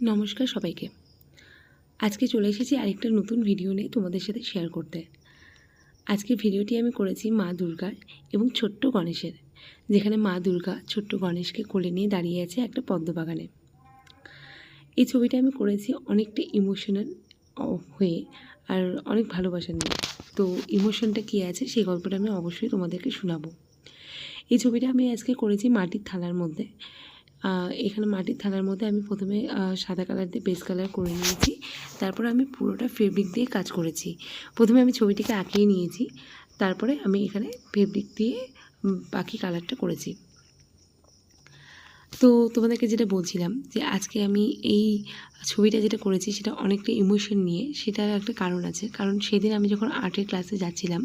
নমস্কার সবাইকে। আজকে চলে এসেছি আরেকটা নতুন ভিডিও নিয়ে তোমাদের সাথে শেয়ার করতে। আজকে ভিডিওটি আমি করেছি মা দুর্গার এবং ছোট্ট গণেশের, যেখানে মা দুর্গা ছোট্ট গণেশকে কোলে নিয়ে দাঁড়িয়ে আছে একটা পদ্মবাগানে এই ছবিটা আমি করেছি অনেকটা ইমোশনাল হয়ে আর অনেক ভালোবাসা নিয়ে। তো ইমোশনটা কী আছে সেই গল্পটা আমি অবশ্যই তোমাদেরকে শোনাবো। এই ছবিটা আমি আজকে করেছি মাটির থালার মধ্যে এখানে মাটির থালার মধ্যে আমি প্রথমে সাদা কালার দিয়ে বেস কালার করে নিয়েছি। তারপর আমি পুরোটা ফেব্রিক দিয়ে কাজ করেছি। প্রথমে আমি ছবিটিকে আঁকিয়ে নিয়েছি। তারপরে আমি এখানে ফেব্রিক দিয়ে বাকি কালারটা করেছি। তো তোমাদেরকে যেটা বলছিলাম যে, আজকে আমি এই ছবিটা যেটা করেছি, সেটা অনেকটা ইমোশন নিয়ে, সেটার একটা কারণ আছে। কারণ সেদিন আমি যখন আর্টের ক্লাসে যাচ্ছিলাম,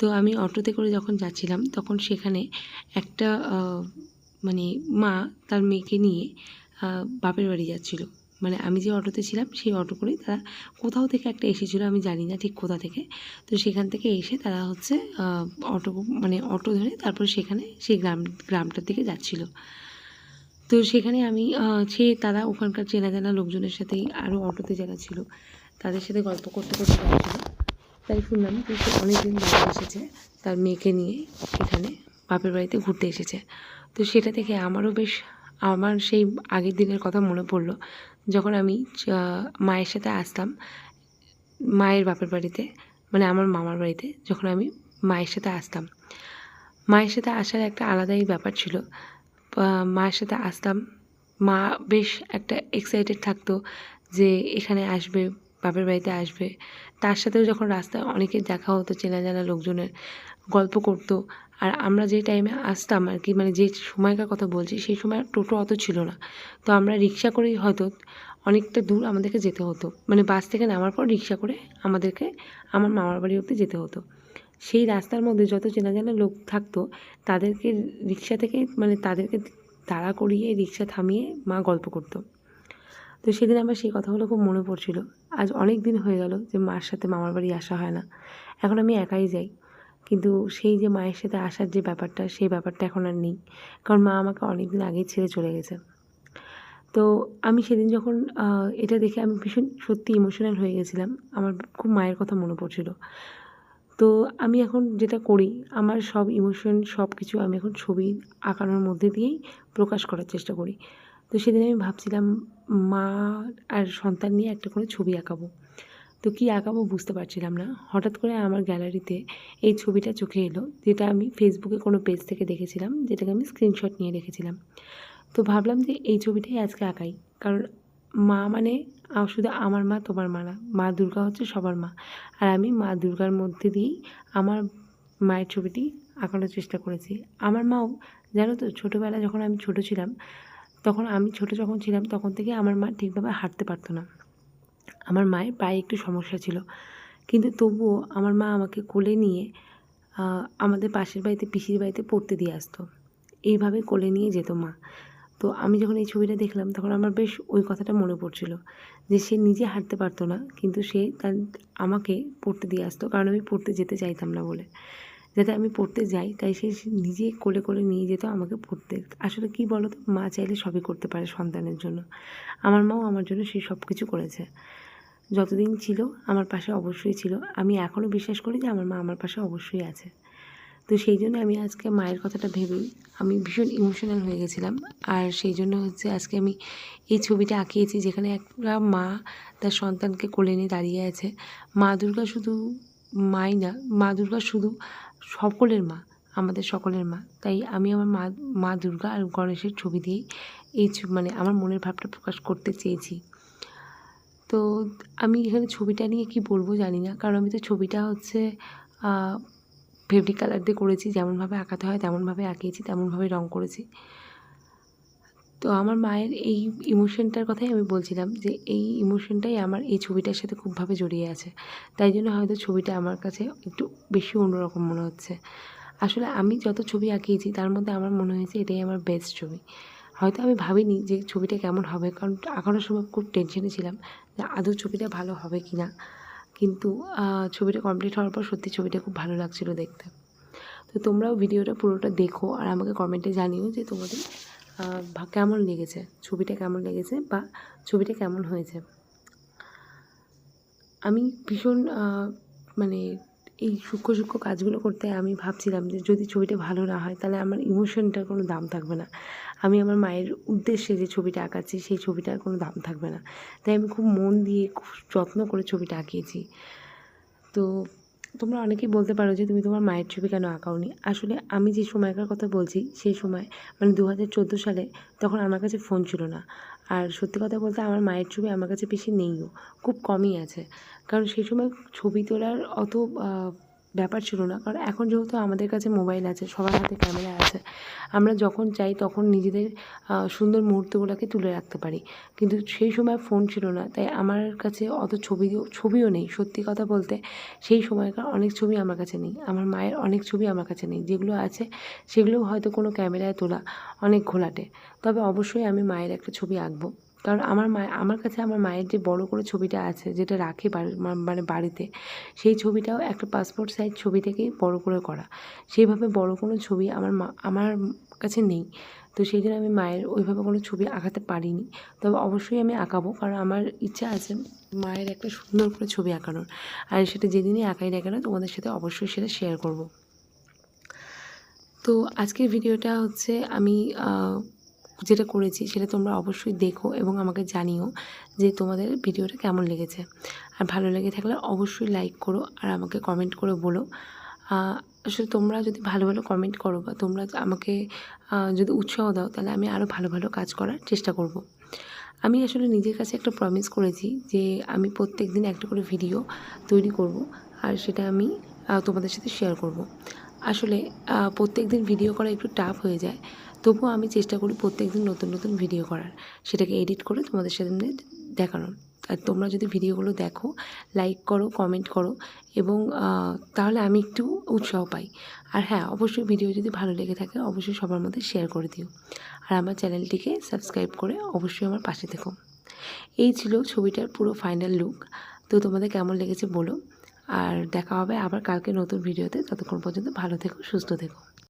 তো আমি অটোতে করে যখন যাচ্ছিলাম, তখন সেখানে একটা মানে মা তার মেয়েকে নিয়ে বাপের বাড়ি যাচ্ছিল। মানে আমি যে অটোতে ছিলাম, সেই অটো করেই তারা কোথাও থেকে একটা এসেছিল, আমি জানি না ঠিক কোথা থেকে। তো সেখান থেকে এসে তারা হচ্ছে অটো মানে অটো ধরে তারপর সেখানে সেই গ্রাম, গ্রামটার দিকে যাচ্ছিল। তো সেখানে আমি সে তারা ওখানকার চেনা জানা লোকজনের সাথেই আরও অটোতে যারা ছিল, তাদের সাথে গল্প করতে করতে যাচ্ছিল তাই শুনলাম যে অনেকদিন বাড়ি এসেছে, তার মেয়েকে নিয়ে এখানে বাপের বাড়িতে ঘুরতে এসেছে। তো সেটা থেকে আমারও বেশ, আমার সেই আগের দিনের কথা মনে পড়ল। যখন আমি মায়ের সাথে আসতাম, মায়ের বাপের বাড়িতে মানে আমার মামার বাড়িতে, যখন আমি মায়ের সাথে আসতাম। মায়ের সাথে আসার একটা আলাদাই ব্যাপার ছিল। মায়ের সাথে আসতাম, মা বেশ একটা এক্সাইটেড থাকতো যে এখানে আসবে বাপের বাড়িতে আসবে। তার সাথেও যখন রাস্তায় অনেকের দেখা হতো, চেনা জানা লোকজনের গল্প করতো, আর আমরা যে টাইমে আসতাম আর কি মানে যে সময়কার কথা বলছি, সেই সময় টোটো অত ছিল না। তো আমরা রিক্সা করেই হয়তো অনেকটা দূর আমাদেরকে যেতে হতো। মানে বাস থেকে নামার পর রিক্সা করে আমাদেরকে, আমার মামার বাড়ি অবধি যেতে হতো। সেই রাস্তার মধ্যে যত চেনা জানা লোক থাকতো, তাদেরকে রিক্সা থেকে মানে তাদেরকে তাড়া করিয়ে রিক্সা থামিয়ে মা গল্প করতো। তো সেদিন আমার সেই কথাগুলো খুব মনে পড়ছিল। আজ অনেক দিন হয়ে গেল যে মার সাথে মামার বাড়ি আসা হয় না। এখন আমি একাই যাই। কিন্তু সেই যে মায়ের সাথে আসার যে ব্যাপারটা, সেই ব্যাপারটা এখন আর নেই। কারণ মা আমাকে অনেক দিন আগেই ছেড়ে চলে গেছে। তো আমি সেদিন যখন এটা দেখে আমি ভীষণ সত্যি ইমোশনাল হয়ে গেছিলাম। আমার খুব মায়ের কথা মনে পড়ছিল। তো আমি এখন যেটা করি, আমার সব ইমোশন সব কিছু আমি এখন ছবি আঁকানোর মধ্যে দিয়েই প্রকাশ করার চেষ্টা করি। তো সেদিন আমি ভাবছিলাম মা আর সন্তান নিয়ে একটা করে ছবি আঁকাবো। তো কী আঁকাবো বুঝতে পারছিলাম না। হঠাৎ করে আমার গ্যালারিতে এই ছবিটা চোখে এলো, যেটা আমি ফেসবুকে কোনো পেজ থেকে দেখেছিলাম, যেটাকে আমি স্ক্রিনশট নিয়ে রেখেছিলাম। তো ভাবলাম যে এই ছবিটাই আজকে আঁকাই। কারণ মা মানে শুধু আমার মা, তোমার মা না, মা দুর্গা হচ্ছে সবার মা। আর আমি মা দুর্গার মধ্যে দিয়েই আমার মায়ের ছবিটি আঁকানোর চেষ্টা করেছি। আমার মাও, জানো তো ছোটোবেলা যখন আমি ছোটো ছিলাম তখন আমি ছোট যখন ছিলাম তখন থেকে আমার মা ঠিকভাবে হাঁটতে পারতো না। আমার মায়ের পায়ে একটু সমস্যা ছিল। কিন্তু তবুও আমার মা আমাকে কোলে নিয়ে আমাদের পাশের বাড়িতে, পিসির বাড়িতে পড়তে দিয়ে আসতো। এইভাবে কোলে নিয়ে যেত মা। তো আমি যখন এই ছবিটা দেখলাম তখন আমার বেশ ওই কথাটা মনে পড়ছিল যে সে নিজে হাঁটতে পারতো না, কিন্তু সে তার আমাকে পড়তে দিয়ে আসতো, কারণ আমি পড়তে যেতে চাইতাম না বলে। যাতে আমি পড়তে যাই, তাই সে নিজে কোলে কোলে নিয়ে যেত আমাকে পড়তে। আসলে কি বলো তো মা চাইলে সবই করতে পারে সন্তানের জন্য। আমার মাও আমার জন্য সে সব কিছু করেছে। যতদিন ছিল, আমার পাশে অবশ্যই ছিল। আমি এখনও বিশ্বাস করি যে আমার মা আমার পাশে অবশ্যই আছে। তো সেই জন্য আমি আজকে মায়ের কথাটা ভেবেই আমি ভীষণ ইমোশনাল হয়ে গেছিলাম। আর সেই জন্য হচ্ছে আজকে আমি এই ছবিটা আঁকিয়েছি যেখানে একটা মা তার সন্তানকে কোলে নিয়ে দাঁড়িয়ে আছে। মা দুর্গা শুধু মাই না, মা দুর্গা শুধু সকলের মা, আমাদের সকলের মা। তাই আমি আমার মা মা দুর্গা আর গণেশের ছবি দিয়েই এই মানে আমার মনের ভাবটা প্রকাশ করতে চেয়েছি। তো আমি এখানে ছবিটা নিয়ে কি বলব জানি না, কারণ আমি তো ছবিটা হচ্ছে ফেব্রিক কালার দিয়ে করেছি। যেমনভাবে আঁকাতে হয়, তেমনভাবে আঁকিয়েছি, তেমনভাবে রং করেছি। তো আমার মায়ের এই ইমোশনটার কথাই আমি বলছিলাম যে, এই ইমোশনটাই আমার এই ছবিটার সাথে খুবভাবে জড়িয়ে আছে। তাই জন্য হয়তো ছবিটা আমার কাছে একটু বেশি অন্যরকম মনে হচ্ছে। আসলে আমি যত ছবি আঁকিয়েছি, তার মধ্যে আমার মনে হয়েছে এটাই আমার বেস্ট ছবি। হয়তো আমি ভাবিনি যে ছবিটা কেমন হবে, কারণ আঁকানোর সময় খুব টেনশনে ছিলাম যে আদৌ ছবিটা ভালো হবে কি না কিন্তু ছবিটা কমপ্লিট হওয়ার পর সত্যি ছবিটা খুব ভালো লাগছিল দেখতে। তো তোমরাও ভিডিওটা পুরোটা দেখো আর আমাকে কমেন্টে জানিও যে তোমাদের কেমন লেগেছে? ছবিটা কেমন লেগেছে বা ছবিটা কেমন হয়েছে? আমি ভীষণ মানে এই সূক্ষ্ম সূক্ষ্ম কাজগুলো করতে আমি ভাবছিলাম যে যদি ছবিটা ভালো না হয় তাহলে আমার ইমোশনটার কোনো দাম থাকবে না। আমি আমার মায়ের উদ্দেশ্যে যে ছবিটা আঁকাচ্ছি সেই ছবিটার কোনো দাম থাকবে না। তাই আমি খুব মন দিয়ে খুব যত্ন করে ছবিটা আঁকিয়েছি। তো তোমরা অনেকেই বলতে পারো যে তুমি তোমার মায়ের ছবি কেন আঁকাওনি। আসলে আমি যে সময়কার কথা বলছি, সেই সময় মানে দু হাজার চোদ্দ সালে তখন আমার কাছে ফোন ছিল না। আর সত্যি কথা বলতে আমার মায়ের ছবি আমার কাছে বেশি নেইও, খুব কমই আছে। কারণ সেই সময় ছবি তোলার অত ব্যাপার ছিল না। কারণ এখন যেহেতু আমাদের কাছে মোবাইল আছে, সবার হাতে ক্যামেরা আছে, আমরা যখন চাই তখন নিজেদের সুন্দর মুহূর্তগুলোকে তুলে রাখতে পারি। কিন্তু সেই সময় ফোন ছিল না, তাই আমার কাছে অত ছবিও ছবিও নেই। সত্যি কথা বলতে, সেই সময়কার অনেক ছবি আমার কাছে নেই। আমার মায়ের অনেক ছবি আমার কাছে নেই। যেগুলো আছে, সেগুলো হয়তো কোনো ক্যামেরায় তোলা অনেক ঘোলাটে। তবে অবশ্যই আমি মায়ের একটা ছবি আঁকবো। কারণ আমার মা, আমার কাছে আমার মায়ের যে বড় করে ছবিটা আছে, যেটা রাখি মানে বাড়িতে, সেই ছবিটাও একটা পাসপোর্ট সাইজ ছবি থেকেই বড় করে করা। সেইভাবে বড় কোনো ছবি আমার মা, আমার কাছে নেই। তো সেই জন্য আমি মায়ের ওইভাবে কোনো ছবি আঁকাতে পারিনি। তবে অবশ্যই আমি আঁকাবো, কারণ আমার ইচ্ছা আছে মায়ের একটা সুন্দর করে ছবি আঁকানোর। আর সেটা যেদিনই আঁকাই না কেন, তোমাদের সাথে অবশ্যই সেটা শেয়ার করব। তো আজকের ভিডিওটা হচ্ছে আমি যেটা করেছি সেটা তোমরা অবশ্যই দেখো এবং আমাকে জানিও যে তোমাদের ভিডিওটা কেমন লেগেছে। আর ভালো লেগে থাকলে অবশ্যই লাইক করো আর আমাকে কমেন্ট করে বলো। আসলে তোমরা যদি ভালো ভালো কমেন্ট করো বা তোমরা আমাকে যদি উৎসাহ দাও তাহলে আমি আরও ভালো ভালো কাজ করার চেষ্টা করব। আমি আসলে নিজের কাছে একটা প্রমিস করেছি যে আমি প্রত্যেক দিন একটা করে ভিডিও তৈরি করব আর সেটা আমি তোমাদের সাথে শেয়ার করব। আসলে প্রত্যেক দিন ভিডিও করা একটু টাফ হয়ে যায়। তবুও আমি চেষ্টা করি প্রত্যেক দিন নতুন নতুন ভিডিও করার। সেটাকে এডিট করে তোমাদের সামনে দেখানোর। আর তোমরা যদি ভিডিওগুলো দেখো লাইক করো কমেন্ট করো এবং তাহলে আমি একটু উৎসাহ পাই। আর হ্যাঁ অবশ্যই ভিডিও যদি ভালো লেগে থাকে, অবশ্যই সবার মধ্যে শেয়ার করে দিও। আর আমার চ্যানেলটিকে সাবস্ক্রাইব করে অবশ্যই আমার পাশে থেকো। এই ছিল ছবিটার পুরো ফাইনাল লুক তো তোমাদের কেমন লেগেছে বলো। আর দেখা হবে আবার কালকে নতুন ভিডিওতে ততক্ষণ পর্যন্ত ভালো থেকো, সুস্থ থেকো।